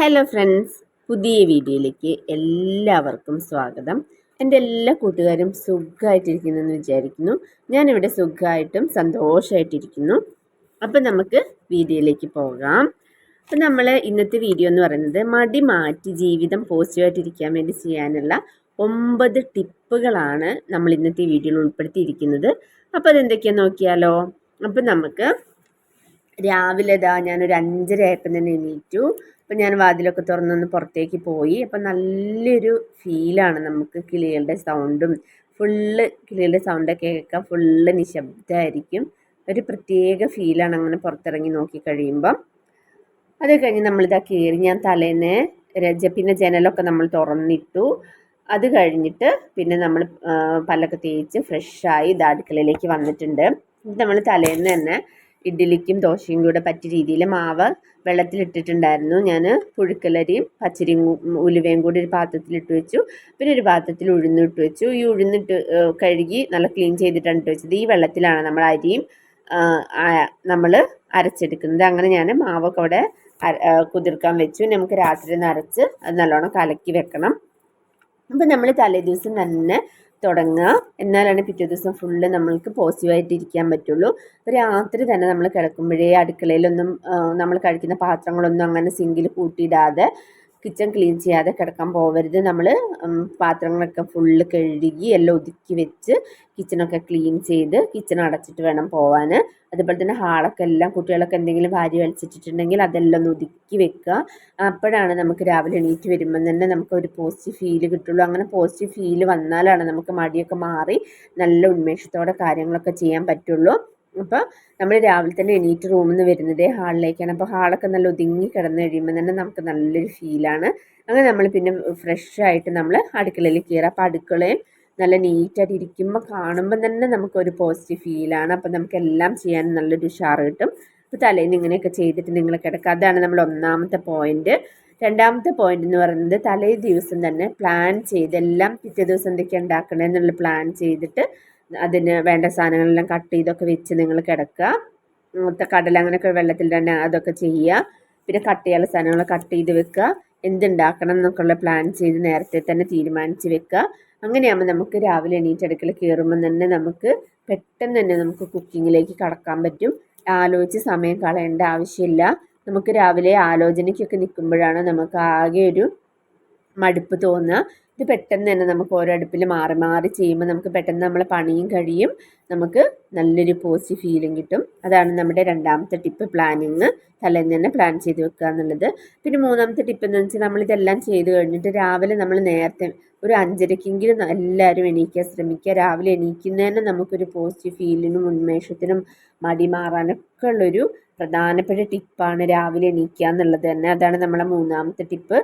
Hello friends പുതിയ വീഡിയോയിലേക്ക് എല്ലാവർക്കും സ്വാഗതം. എന്റെ എല്ലാ കൂട്ടുകാരും സുഖമായിട്ടിരിക്കുന്നു എന്ന് വിചാരിക്കുന്നു. ഞാനിവിടെ സുഖമായിട്ടും സന്തോഷമായിട്ടിരിക്കുന്നു അപ്പം നമുക്ക് വീഡിയോയിലേക്ക് പോകാം. അപ്പം നമ്മൾ ഇന്നത്തെ വീഡിയോ എന്ന് പറയുന്നത് മടി മാറ്റി ജീവിതം പോസിറ്റീവായിട്ടിരിക്കാൻ വേണ്ടി ചെയ്യാനുള്ള ഒമ്പത് ടിപ്പുകളാണ് നമ്മൾ ഇന്നത്തെ വീഡിയോയിൽ ഉൾപ്പെടുത്തിയിരിക്കുന്നത്. അപ്പോൾ അതെന്തൊക്കെയാണെന്ന് നോക്കിയാലോ? അപ്പം നമുക്ക് രാവിലെ ഇതാ ഞാനൊരു അഞ്ചര ആയപ്പം തന്നെ എണീറ്റു. അപ്പം ഞാൻ വാതിലൊക്കെ തുറന്നൊന്ന് പുറത്തേക്ക് പോയി. അപ്പം നല്ലൊരു ഫീലാണ് നമുക്ക് കിളികളുടെ സൗണ്ടും ഫുള്ള് കിളികളുടെ സൗണ്ടൊക്കെ കേൾക്കാം ഫുള്ള് നിശബ്ദമായിരിക്കും ഒരു പ്രത്യേക ഫീലാണ് അങ്ങനെ പുറത്തിറങ്ങി നോക്കി കഴിയുമ്പം. അത് കഴിഞ്ഞ് നമ്മളിതാ കയറി ഞാൻ തലേന്ന് പിന്നെ ജനലൊക്കെ നമ്മൾ തുറന്നിട്ടു. അത് കഴിഞ്ഞിട്ട് പിന്നെ നമ്മൾ പല്ലൊക്കെ തേച്ച് ഫ്രഷായി ഇത് അടുക്കളയിലേക്ക് വന്നിട്ടുണ്ട്. നമ്മൾ തലേന്ന് തന്നെ ഇഡ്ഡലിക്കും ദോശയും കൂടെ പറ്റിയ രീതിയിൽ മാവ് വെള്ളത്തിലിട്ടിട്ടുണ്ടായിരുന്നു. ഞാൻ പുഴുക്കലരിയും പച്ചരിയും ഉലുവയും കൂടി ഒരു പാത്രത്തിലിട്ട് വെച്ചു. പിന്നെ ഒരു പാത്രത്തിൽ ഉഴുന്നിട്ട് വെച്ചു. ഈ ഉഴുന്നിട്ട് കഴുകി നല്ല ക്ലീൻ ചെയ്തിട്ടാണ് ഇട്ട് വെച്ചത്. ഈ വെള്ളത്തിലാണ് നമ്മൾ അരിയും നമ്മൾ അരച്ചെടുക്കുന്നത്. അങ്ങനെ ഞാൻ മാവൊക്കെ അവിടെ കുതിർക്കാൻ വെച്ചു. നമുക്ക് രാത്രി നരച്ച് അത് നല്ലോണം കലക്കി വെക്കണം. അപ്പം നമ്മൾ തലേദിവസം തന്നെ തുടങ്ങുക. എന്നാലാണ് പിറ്റേ ദിവസം ഫുള്ള് നമ്മൾക്ക് പോസിറ്റീവായിട്ട് ഇരിക്കാൻ പറ്റുള്ളൂ. രാത്രി തന്നെ നമ്മൾ കിടക്കുമ്പോഴേ അടുക്കളയിലൊന്നും നമ്മൾ കഴിക്കുന്ന പാത്രങ്ങളൊന്നും അങ്ങനെ സിങ്കിൽ കൂട്ടിയിടാതെ കിച്ചൺ ക്ലീൻ ചെയ്യാതെ കിടക്കാൻ പോകരുത് നമ്മൾ പാത്രങ്ങളൊക്കെ ഫുള്ള് കഴുകി എല്ലാം ഒതുക്കി വെച്ച് കിച്ചണൊക്കെ ക്ലീൻ ചെയ്ത് കിച്ചൺ അടച്ചിട്ട് വേണം പോവാൻ അതുപോലെ തന്നെ ഹാളൊക്കെ എല്ലാം കുട്ടികളൊക്കെ എന്തെങ്കിലും വാരി വലിച്ചിട്ടിട്ടുണ്ടെങ്കിൽ അതെല്ലാം ഒന്ന് ഒതുക്കി വെക്കുക. അപ്പോഴാണ് നമുക്ക് രാവിലെ എണീറ്റ് വരുമ്പം തന്നെ നമുക്ക് ഒരു പോസിറ്റീവ് ഫീൽ കിട്ടുള്ളൂ. അങ്ങനെ പോസിറ്റീവ് ഫീൽ വന്നാലാണ് നമുക്ക് മടിയൊക്കെ മാറി നല്ല ഉന്മേഷത്തോടെ കാര്യങ്ങളൊക്കെ ചെയ്യാൻ പറ്റുള്ളൂ. അപ്പോൾ നമ്മൾ രാവിലെ തന്നെ എണീറ്റ് റൂമിൽ നിന്ന് വരുന്നത് ഹാളിലേക്കാണ് അപ്പോൾ ഹാളൊക്കെ നല്ല ഒതുങ്ങി കിടന്ന് കഴിയുമ്പോൾ തന്നെ നമുക്ക് നല്ലൊരു ഫീലാണ് അങ്ങനെ നമ്മൾ പിന്നെ ഫ്രഷ് ആയിട്ട് നമ്മൾ അടുക്കളയിൽ കയറുക അപ്പോൾ അടുക്കളയും നല്ല നീറ്റായിട്ട് ഇരിക്കുമ്പോൾ കാണുമ്പോൾ തന്നെ നമുക്കൊരു പോസിറ്റീവ് ഫീലാണ് അപ്പോൾ നമുക്ക് എല്ലാം ചെയ്യാൻ നല്ലൊരു ഉഷാറ് കിട്ടും. അപ്പോൾ തലേന്ന് ഇങ്ങനെയൊക്കെ ചെയ്തിട്ട് നിങ്ങൾ കിടക്കുക അതാണ് നമ്മൾ ഒന്നാമത്തെ പോയിന്റ് രണ്ടാമത്തെ പോയിന്റ് എന്ന് പറയുന്നത് തലേ ദിവസം തന്നെ പ്ലാൻ ചെയ്ത് എല്ലാം പിറ്റേ ദിവസം എന്തൊക്കെയാണ് ഉണ്ടാക്കണമെന്നുള്ള പ്ലാൻ ചെയ്തിട്ട് അതിന് വേണ്ട സാധനങ്ങളെല്ലാം കട്ട് ചെയ്തൊക്കെ വെച്ച് നിങ്ങൾ കിടക്കുക. കടല അങ്ങനെയൊക്കെ വെള്ളത്തിൽ തന്നെ അതൊക്കെ ചെയ്യുക. പിന്നെ കട്ട് ചെയ്യാനുള്ള സാധനങ്ങൾ കട്ട് ചെയ്ത് വെക്കുക. എന്തുണ്ടാക്കണം എന്നൊക്കെയുള്ള പ്ലാൻ ചെയ്ത് നേരത്തെ തന്നെ തീരുമാനിച്ച് വെക്കുക. അങ്ങനെയാകുമ്പോൾ നമുക്ക് രാവിലെ എണീറ്റ് കയറുമ്പോൾ തന്നെ നമുക്ക് പെട്ടെന്ന് തന്നെ നമുക്ക് കുക്കിങ്ങിലേക്ക് കടക്കാൻ പറ്റും. ആലോചിച്ച് സമയം കളയേണ്ട ആവശ്യമില്ല. നമുക്ക് രാവിലെ ആലോചനയ്ക്കൊക്കെ നിൽക്കുമ്പോഴാണ് നമുക്ക് ആകെ ഒരു മടുപ്പ് തോന്നുക. ഇത് പെട്ടെന്ന് തന്നെ നമുക്ക് ഓരോ അടുപ്പിൽ മാറി മാറി ചെയ്യുമ്പോൾ നമുക്ക് പെട്ടെന്ന് നമ്മളെ പണിയും കഴിയും. നമുക്ക് നല്ലൊരു പോസിറ്റീവ് ഫീലും കിട്ടും. അതാണ് നമ്മുടെ രണ്ടാമത്തെ ടിപ്പ് പ്ലാനിങ് തലേന്ന് തന്നെ പ്ലാൻ ചെയ്ത് വെക്കുക എന്നുള്ളത്. പിന്നെ മൂന്നാമത്തെ ടിപ്പ് എന്ന് വെച്ചാൽ നമ്മളിതെല്ലാം ചെയ്ത് കഴിഞ്ഞിട്ട് രാവിലെ നമ്മൾ നേരത്തെ ഒരു അഞ്ചരക്കെങ്കിലും എല്ലാവരും എണീക്കാൻ ശ്രമിക്കുക. രാവിലെ എണീക്കുന്നതന്നെ നമുക്കൊരു പോസിറ്റീവ് ഫീലിനും ഉന്മേഷത്തിനും മടി മാറാനൊക്കെ ഉള്ളൊരു പ്രധാനപ്പെട്ട ടിപ്പാണ് രാവിലെ എണീക്കുക എന്നുള്ളത് തന്നെ. അതാണ് നമ്മളെ മൂന്നാമത്തെ ടിപ്പ്.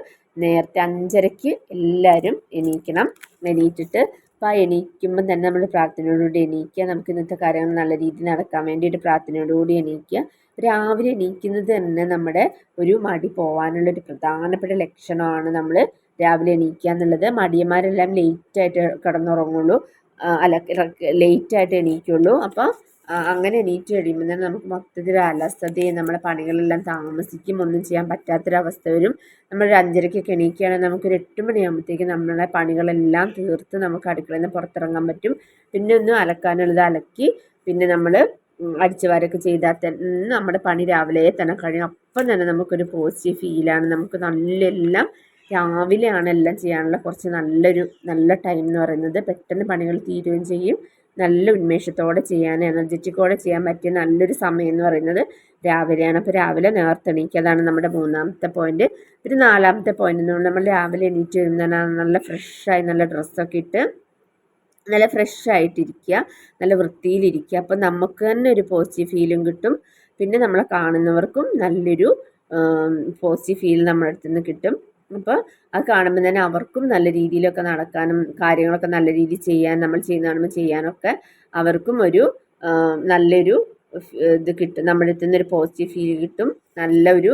നേരത്തെ അഞ്ചരയ്ക്ക് എല്ലാവരും എണീക്കണം. എണീറ്റിട്ട് അപ്പോൾ ആ എണീക്കുമ്പം തന്നെ നമ്മൾ പ്രാർത്ഥനയോടുകൂടി എണീക്കുക. നമുക്ക് ഇന്നത്തെ കാര്യങ്ങൾ നല്ല രീതിയിൽ നടക്കാൻ വേണ്ടിയിട്ട് പ്രാർത്ഥനയോടുകൂടി എണീക്കുക. രാവിലെ എണീക്കുന്നത് തന്നെ നമ്മുടെ ഒരു മടി പോകാനുള്ളൊരു പ്രധാനപ്പെട്ട ലക്ഷണമാണ് നമ്മൾ രാവിലെ എണീക്കുക എന്നുള്ളത്. മടിയന്മാരെല്ലാം ലേറ്റായിട്ട് കിടന്നുറങ്ങുള്ളൂ. അല്ല ലേറ്റായിട്ട് എണീക്കുള്ളൂ. അപ്പോൾ അങ്ങനെ എണീറ്റ് കഴിയുമ്പോൾ തന്നെ നമുക്ക് മൊത്തത്തിൽ അലസതയും നമ്മളെ പണികളെല്ലാം താമസിക്കും ഒന്നും ചെയ്യാൻ പറ്റാത്തൊരവസ്ഥ വരും. നമ്മൾ ഒരു അഞ്ചരയ്ക്കൊക്കെ എണീക്കുകയാണെങ്കിൽ നമുക്കൊരു എട്ട് മണിയാകുമ്പോഴത്തേക്കും നമ്മളെ പണികളെല്ലാം തീർത്ത് നമുക്ക് അടുക്കളയിൽ നിന്ന് പുറത്തിറങ്ങാൻ പറ്റും. പിന്നെ ഒന്നും അലക്കാനുള്ളത് അലക്കി പിന്നെ നമ്മൾ അടിച്ചുവാരൊക്കെ ചെയ്താൽ തന്നെ നമ്മുടെ പണി രാവിലെ തന്നെ കഴിയും. അപ്പം തന്നെ നമുക്കൊരു പോസിറ്റീവ് ഫീലാണ് നമുക്ക് നല്ല എല്ലാം രാവിലെയാണ് എല്ലാം ചെയ്യാനുള്ള കുറച്ച് നല്ലൊരു നല്ല ടൈം എന്ന് പറയുന്നത്. പെട്ടെന്ന് പണികൾ തീരുകയും ചെയ്യും. നല്ല ഉന്മേഷത്തോടെ ചെയ്യാൻ എനർജറ്റിക്കോടെ ചെയ്യാൻ പറ്റിയ നല്ലൊരു സമയം എന്ന് പറയുന്നത് രാവിലെയാണ്. അപ്പോൾ രാവിലെ നേർത്തെണീക്കുക അതാണ് നമ്മുടെ മൂന്നാമത്തെ പോയിന്റ് പിന്നെ നാലാമത്തെ പോയിന്റ് എന്ന് പറഞ്ഞാൽ നമ്മൾ രാവിലെ എണീറ്റ് വരുമ്പോൾ നല്ല ഫ്രഷായി നല്ല ഡ്രസ്സൊക്കെ ഇട്ട് നല്ല ഫ്രഷ് ആയിട്ടിരിക്കുക നല്ല വൃത്തിയിലിരിക്കുക. അപ്പം നമുക്ക് തന്നെ ഒരു പോസിറ്റീവ് ഫീലും കിട്ടും. പിന്നെ നമ്മളെ കാണുന്നവർക്കും നല്ലൊരു പോസിറ്റീവ് ഫീൽ നമ്മുടെ അടുത്തുനിന്ന് കിട്ടും. അപ്പോൾ അത് കാണുമ്പോൾ തന്നെ അവർക്കും നല്ല രീതിയിലൊക്കെ നടക്കാനും കാര്യങ്ങളൊക്കെ നല്ല രീതിയിൽ ചെയ്യാൻ നമ്മൾ ചെയ്യുന്ന കാണുമ്പോൾ ചെയ്യാനൊക്കെ അവർക്കും ഒരു നല്ലൊരു ഇത് കിട്ടും. നമ്മുടെ അടുത്ത് നിന്ന് ഒരു പോസിറ്റീവ് ഫീൽ കിട്ടും. നല്ലൊരു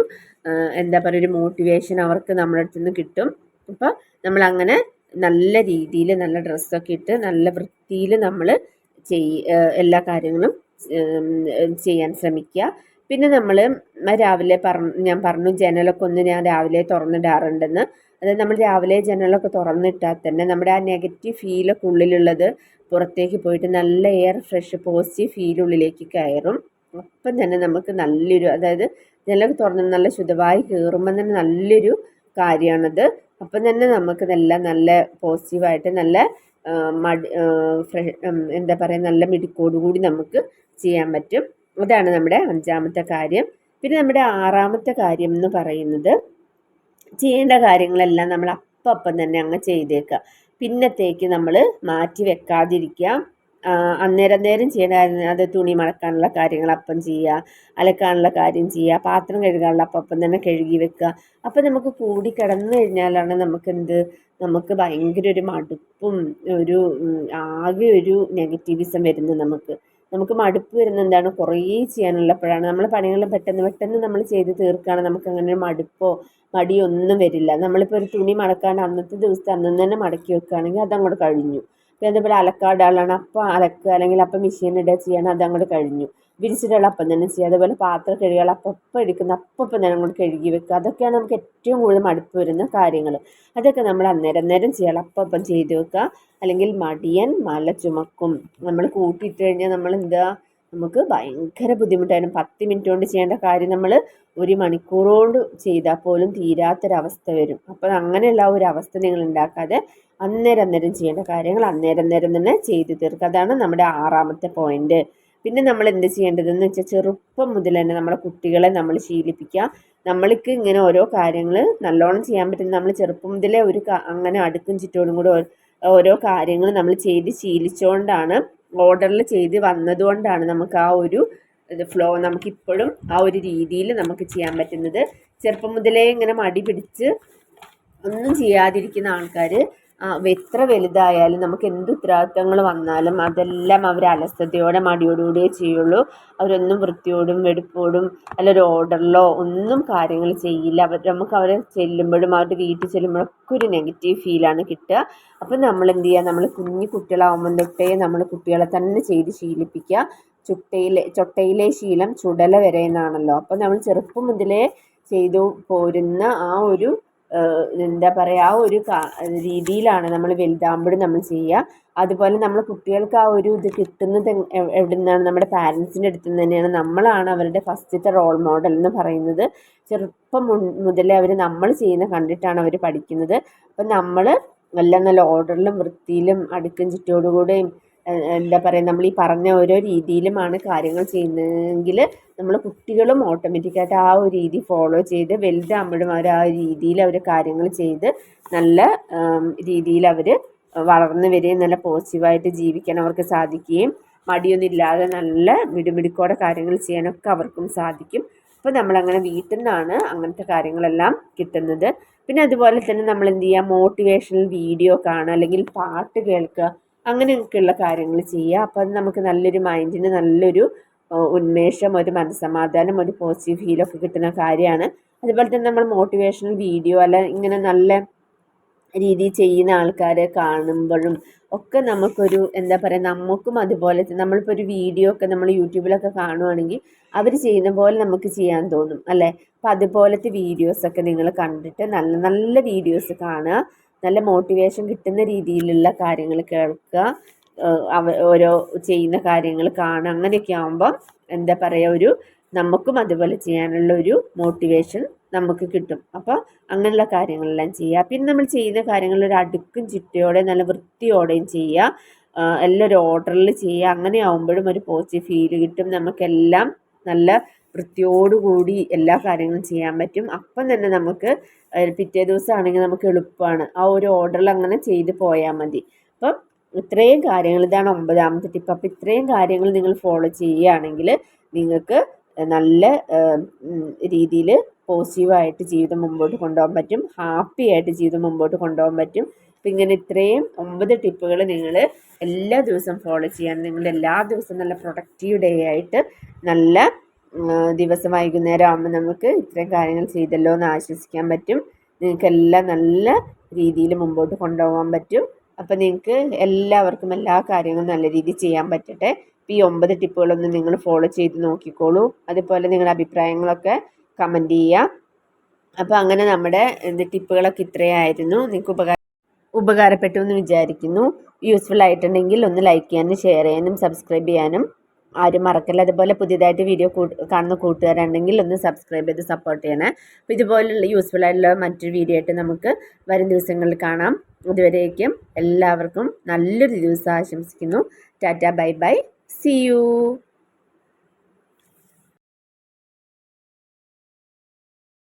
എന്താ പറയുക ഒരു മോട്ടിവേഷൻ അവർക്ക് നമ്മുടെ അടുത്ത് നിന്ന് കിട്ടും. അപ്പോൾ നമ്മളങ്ങനെ നല്ല രീതിയിൽ നല്ല ഡ്രസ്സൊക്കെ ഇട്ട് നല്ല വൃത്തിയിൽ നമ്മൾ ചെയ് എല്ലാ കാര്യങ്ങളും ചെയ്യാൻ ശ്രമിക്കുക. പിന്നെ നമ്മൾ രാവിലെ പറഞ്ഞു ഞാൻ പറഞ്ഞു ജനലൊക്കെ ഒന്ന് ഞാൻ രാവിലെ തുറന്നിടാറുണ്ടെന്ന്. അതായത് നമ്മൾ രാവിലെ ജനലൊക്കെ തുറന്നിട്ടാൽ തന്നെ നമ്മുടെ ആ നെഗറ്റീവ് ഫീലൊക്കെ ഉള്ളിലുള്ളത് പുറത്തേക്ക് പോയിട്ട് നല്ല എയർ ഫ്രഷ് പോസിറ്റീവ് ഫീൽ ഉള്ളിലേക്ക് കയറും. അപ്പം തന്നെ നമുക്ക് നല്ലൊരു അതായത് ജനലൊക്കെ തുറന്ന് നല്ല ശുദ്ധമായി കയറുമ്പം തന്നെ നല്ലൊരു കാര്യമാണത്. അപ്പം തന്നെ നമുക്ക് നല്ല നല്ല പോസിറ്റീവായിട്ട് നല്ല മടി ഫ്രഷ് എന്താ പറയുക നല്ല മിടുക്കോടുകൂടി നമുക്ക് ചെയ്യാൻ പറ്റും. അതാണ് നമ്മുടെ അഞ്ചാമത്തെ കാര്യം. പിന്നെ നമ്മുടെ ആറാമത്തെ കാര്യം എന്ന് പറയുന്നത് ചെയ്യേണ്ട കാര്യങ്ങളെല്ലാം നമ്മൾ അപ്പം തന്നെ അങ്ങ് ചെയ്തേക്കുക. പിന്നത്തേക്ക് നമ്മൾ മാറ്റി വെക്കാതിരിക്കുക. അന്നേരം നേരം ചെയ്യേണ്ട അത് തുണി മടക്കാനുള്ള കാര്യങ്ങൾ അപ്പം ചെയ്യുക അലക്കാനുള്ള കാര്യം ചെയ്യുക പാത്രം കഴുകാനുള്ള അപ്പം തന്നെ കഴുകി വെക്കുക. അപ്പം നമുക്ക് കൂടി കിടന്നു കഴിഞ്ഞാലാണ് നമുക്ക് എന്ത്? നമുക്ക് ഭയങ്കര ഒരു മടുപ്പും ഒരു ആകെ ഒരു നെഗറ്റീവിസം വരുന്നത് നമുക്ക്. നമുക്ക് മടുപ്പ് വരുന്ന എന്താണ്? കുറേ ചെയ്യാനുള്ളപ്പോഴാണ്. നമ്മൾ പണികൾ പെട്ടെന്ന് പെട്ടെന്ന് നമ്മൾ ചെയ്ത് തീർക്കുകയാണ്. നമുക്ക് അങ്ങനെ മടുപ്പോ മടിയോ ഒന്നും വരില്ല. നമ്മളിപ്പോൾ ഒരു തുണി മടക്കാണ്ട് അന്നത്തെ ദിവസത്തെ അന്നു തന്നെ മടക്കി വെക്കുകയാണെങ്കിൽ അതങ്ങോട്ട് കഴിഞ്ഞു. പിന്നെ അതേപോലെ അലക്കാടാളാണ് അപ്പം അലക്കുക അല്ലെങ്കിൽ അപ്പം മെഷീനിടുക ചെയ്യണം അതങ്ങോട്ട് കഴിഞ്ഞു. വിരിച്ചിട്ടുള്ള അപ്പം തന്നെ ചെയ്യുക. അതേപോലെ പാത്രം കഴുകുക അപ്പം എടുക്കുന്ന അപ്പം തന്നെ അങ്ങോട്ട് കഴുകി വെക്കുക. അതൊക്കെയാണ് നമുക്ക് ഏറ്റവും കൂടുതൽ മടുപ്പ് വരുന്ന കാര്യങ്ങൾ. അതൊക്കെ നമ്മൾ അന്നേരം നേരം ചെയ്യുക അപ്പം അപ്പം ചെയ്ത് വെക്കുക. അല്ലെങ്കിൽ മടിയൻ മല ചുമക്കും. നമ്മൾ കൂട്ടിയിട്ട് കഴിഞ്ഞാൽ നമ്മൾ എന്താ? നമുക്ക് ഭയങ്കര ബുദ്ധിമുട്ടായിരുന്നു പത്ത് മിനിറ്റ് കൊണ്ട് ചെയ്യേണ്ട കാര്യം നമ്മൾ ഒരു മണിക്കൂർ കൊണ്ട് ചെയ്താൽ പോലും തീരാത്തൊരവസ്ഥ വരും. അപ്പോൾ അങ്ങനെയുള്ള ഒരു അവസ്ഥ നിങ്ങൾ ഉണ്ടാക്കാതെ അന്നേരം അന്നേരം ചെയ്യേണ്ട കാര്യങ്ങൾ അന്നേരം നേരം തന്നെ ചെയ്തു തീർക്കുക. അതാണ് നമ്മുടെ ആറാമത്തെ പോയിന്റ് പിന്നെ നമ്മൾ എന്ത് ചെയ്യേണ്ടതെന്ന് വെച്ചാൽ ചെറുപ്പം മുതൽ തന്നെ നമ്മളെ കുട്ടികളെ നമ്മൾ ശീലിപ്പിക്കുക. നമ്മൾക്ക് ഇങ്ങനെ ഓരോ കാര്യങ്ങൾ നല്ലോണം ചെയ്യാൻ പറ്റുന്ന നമ്മൾ ചെറുപ്പം മുതലേ ഒരു അങ്ങനെ അടുക്കും ചുറ്റോടും കൂടെ ഓരോ കാര്യങ്ങൾ നമ്മൾ ചെയ്ത് ശീലിച്ചുകൊണ്ടാണ് ഓർഡറിൽ ചെയ്ത് വന്നതുകൊണ്ടാണ് നമുക്ക് ആ ഒരു ഫ്ലോ നമുക്കിപ്പോഴും ആ ഒരു രീതിയിൽ നമുക്ക് ചെയ്യാൻ പറ്റുന്നത്. ചെറുപ്പം മുതലേ ഇങ്ങനെ മടി പിടിച്ച് ഒന്നും ചെയ്യാതിരിക്കുന്ന ആൾക്കാർ എത്ര വലുതായാലും നമുക്ക് എന്ത് ഉത്തരവാദിത്തങ്ങൾ വന്നാലും അതെല്ലാം അവർ അലസതയോടെ മടിയോടുകൂടിയേ ചെയ്യുള്ളൂ. അവരൊന്നും വൃത്തിയോടും വെടുപ്പോടും അല്ല ഒരു ഓർഡറിലോ ഒന്നും കാര്യങ്ങൾ ചെയ്യില്ല. അവർ നമുക്ക് അവരെ ചെല്ലുമ്പോഴും അവരുടെ വീട്ടിൽ ചെല്ലുമ്പോഴൊക്കെ ഒരു നെഗറ്റീവ് ഫീലാണ് കിട്ടുക. അപ്പം നമ്മൾ എന്ത് ചെയ്യുക? നമ്മൾ കുഞ്ഞു കുട്ടികളാവുമ്പം തൊട്ടേ നമ്മൾ കുട്ടികളെ തന്നെ ചെയ്ത് ശീലിപ്പിക്കുക. ചുട്ടയിലെ ചൊട്ടയിലെ ശീലം ചുടല വരെ എന്നാണല്ലോ. അപ്പം നമ്മൾ ചെറുപ്പം മുതലേ ചെയ്തു പോരുന്ന ആ ഒരു എന്താ പറയുക ആ ഒരു രീതിയിലാണ് നമ്മൾ വലുതാകുമ്പോഴും നമ്മൾ ചെയ്യുക. അതുപോലെ നമ്മൾ കുട്ടികൾക്ക് ആ ഒരു ഇത് കിട്ടുന്നത് എവിടെ നിന്നാണ് നമ്മുടെ പാരൻസിന്റെ അടുത്ത് നിന്ന് തന്നെയാണ്. നമ്മളാണ് അവരുടെ ഫസ്റ്റത്തെ റോൾ മോഡൽ എന്ന് പറയുന്നത്. ചെറുപ്പം മുതലേ അവർ നമ്മൾ ചെയ്യുന്ന കണ്ടിട്ടാണ് അവർ പഠിക്കുന്നത്. അപ്പം നമ്മൾ നല്ല നല്ല ഓർഡറിലും വൃത്തിയിലും അടുക്കും ചിട്ടോടുകൂടെയും എന്താ പറയുക നമ്മൾ ഈ പറഞ്ഞ ഓരോ രീതിയിലുമാണ് കാര്യങ്ങൾ ചെയ്യുന്നതെങ്കിൽ നമ്മൾ കുട്ടികളും ഓട്ടോമാറ്റിക്കായിട്ട് ആ ഒരു രീതി ഫോളോ ചെയ്ത് വലുതാകുമ്പോഴും അവർ ആ രീതിയിൽ അവർ കാര്യങ്ങൾ ചെയ്ത് നല്ല രീതിയിൽ അവർ വളർന്നു വരികയും നല്ല പോസിറ്റീവായിട്ട് ജീവിക്കാൻ അവർക്ക് സാധിക്കുകയും മടിയൊന്നുമില്ലാതെ നല്ല മിടുമിടുക്കോടെ കാര്യങ്ങൾ ചെയ്യാനൊക്കെ അവർക്കും സാധിക്കും. അപ്പോൾ നമ്മളങ്ങനെ വീട്ടിൽ നിന്നാണ് അങ്ങനത്തെ കാര്യങ്ങളെല്ലാം കിട്ടുന്നത്. പിന്നെ അതുപോലെ തന്നെ നമ്മൾ എന്ത് ചെയ്യുക മോട്ടിവേഷണൽ വീഡിയോ കാണുക അല്ലെങ്കിൽ പാട്ട് കേൾക്കുക അങ്ങനെയൊക്കെയുള്ള കാര്യങ്ങൾ ചെയ്യുക. അപ്പോൾ അത് നമുക്ക് നല്ലൊരു മൈൻഡിന് നല്ലൊരു ഉന്മേഷം ഒരു മനസ്സമാധാനം ഒരു പോസിറ്റീവ് ഫീലൊക്കെ കിട്ടുന്ന കാര്യമാണ്. അതുപോലെ തന്നെ നമ്മൾ മോട്ടിവേഷണൽ വീഡിയോ അല്ല ഇങ്ങനെ നല്ല രീതിയിൽ ചെയ്യുന്ന ആൾക്കാരെ കാണുമ്പോഴും ഒക്കെ നമുക്കൊരു എന്താ പറയുക നമുക്കും അതുപോലെ നമ്മളിപ്പോൾ ഒരു വീഡിയോ ഒക്കെ നമ്മൾ യൂട്യൂബിലൊക്കെ കാണുവാണെങ്കിൽ അവർ ചെയ്യുന്ന പോലെ നമുക്ക് ചെയ്യാൻ തോന്നും അല്ലേ? അപ്പം അതുപോലത്തെ വീഡിയോസൊക്കെ നിങ്ങൾ കണ്ടിട്ട് നല്ല നല്ല വീഡിയോസ് കാണുക. നല്ല മോട്ടിവേഷൻ കിട്ടുന്ന രീതിയിലുള്ള കാര്യങ്ങൾ കേൾക്കുക അവ ഓരോ ചെയ്യുന്ന കാര്യങ്ങൾ കാണുക അങ്ങനെയൊക്കെ ആകുമ്പം എന്താ പറയുക ഒരു നമുക്കും അതുപോലെ ചെയ്യാനുള്ള ഒരു മോട്ടിവേഷൻ നമുക്ക് കിട്ടും. അപ്പോൾ അങ്ങനെയുള്ള കാര്യങ്ങളെല്ലാം ചെയ്യുക. പിന്നെ നമ്മൾ ചെയ്യുന്ന കാര്യങ്ങൾ ഒരു അടുക്കും ചിട്ടയോടെ നല്ല വൃത്തിയോടെയും ചെയ്യുക. എല്ലാം ഒരു ഓർഡറിൽ ചെയ്യുക. അങ്ങനെ ആകുമ്പോഴും ഒരു പോസിറ്റീവ് ഫീൽ കിട്ടും. നമുക്കെല്ലാം നല്ല വൃത്തിയോടുകൂടി എല്ലാ കാര്യങ്ങളും ചെയ്യാൻ പറ്റും. അപ്പം തന്നെ നമുക്ക് പിറ്റേ ദിവസമാണെങ്കിൽ നമുക്ക് എളുപ്പമാണ്. ആ ഒരു ഓർഡറിൽ അങ്ങനെ ചെയ്ത് പോയാൽ മതി. അപ്പം ഇത്രയും കാര്യങ്ങൾ ഇതാണ് ഒമ്പതാമത്തെ ടിപ്പ് അപ്പം ഇത്രയും കാര്യങ്ങൾ നിങ്ങൾ ഫോളോ ചെയ്യുകയാണെങ്കിൽ നിങ്ങൾക്ക് നല്ല രീതിയിൽ പോസിറ്റീവായിട്ട് ജീവിതം മുമ്പോട്ട് കൊണ്ടുപോകാൻ പറ്റും. ഹാപ്പി ആയിട്ട് ജീവിതം മുമ്പോട്ട് കൊണ്ടുപോകാൻ പറ്റും. അപ്പം ഇങ്ങനെ ഇത്രയും ഒമ്പത് ടിപ്പുകൾ നിങ്ങൾ എല്ലാ ദിവസവും ഫോളോ ചെയ്യാൻ നിങ്ങളുടെ എല്ലാ ദിവസവും നല്ല പ്രൊഡക്റ്റീവ് ഡേ ആയിട്ട് നല്ല ദിവസം വൈകുന്നേരം ആകുമ്പോൾ നമുക്ക് ഇത്രയും കാര്യങ്ങൾ ചെയ്തല്ലോ എന്ന് ആശ്വസിക്കാൻ പറ്റും. നിങ്ങൾക്കെല്ലാം നല്ല രീതിയിൽ മുമ്പോട്ട് കൊണ്ടുപോകാൻ പറ്റും. അപ്പോൾ നിങ്ങൾക്ക് എല്ലാവർക്കും എല്ലാ കാര്യങ്ങളും നല്ല രീതിയിൽ ചെയ്യാൻ പറ്റട്ടെ. ഈ ഒമ്പത് ടിപ്പുകളൊന്നും നിങ്ങൾ ഫോളോ ചെയ്ത് നോക്കിക്കോളൂ. അതുപോലെ നിങ്ങളുടെ അഭിപ്രായങ്ങളൊക്കെ കമന്റ് ചെയ്യുക അപ്പോൾ അങ്ങനെ നമ്മുടെ ടിപ്പുകളൊക്കെ ഇത്രയായിരുന്നു. നിങ്ങൾക്ക് ഉപകാര ഉപകാരപ്പെട്ടു എന്ന് വിചാരിക്കുന്നു. യൂസ്ഫുൾ ആയിട്ടുണ്ടെങ്കിൽ ഒന്ന് ലൈക്ക് ചെയ്യാനും ഷെയർ ചെയ്യാനും സബ്സ്ക്രൈബ് ചെയ്യാനും. ആരും മറക്കല്ല. അതുപോലെ പുതിയതായിട്ട് വീഡിയോ കാണുന്ന കൂട്ടുകാരുണ്ടെങ്കിൽ ഒന്ന് സബ്സ്ക്രൈബ് ചെയ്ത് സപ്പോർട്ട് ചെയ്യണേ. അപ്പോൾ ഇതുപോലുള്ള യൂസ്ഫുൾ ആയിട്ടുള്ള മറ്റൊരു വീഡിയോ ആയിട്ട് നമുക്ക് വരും ദിവസങ്ങളിൽ കാണാം. അതുവരേക്കും എല്ലാവർക്കും നല്ലൊരു ദിവസം ആശംസിക്കുന്നു. Tata bye bye. See you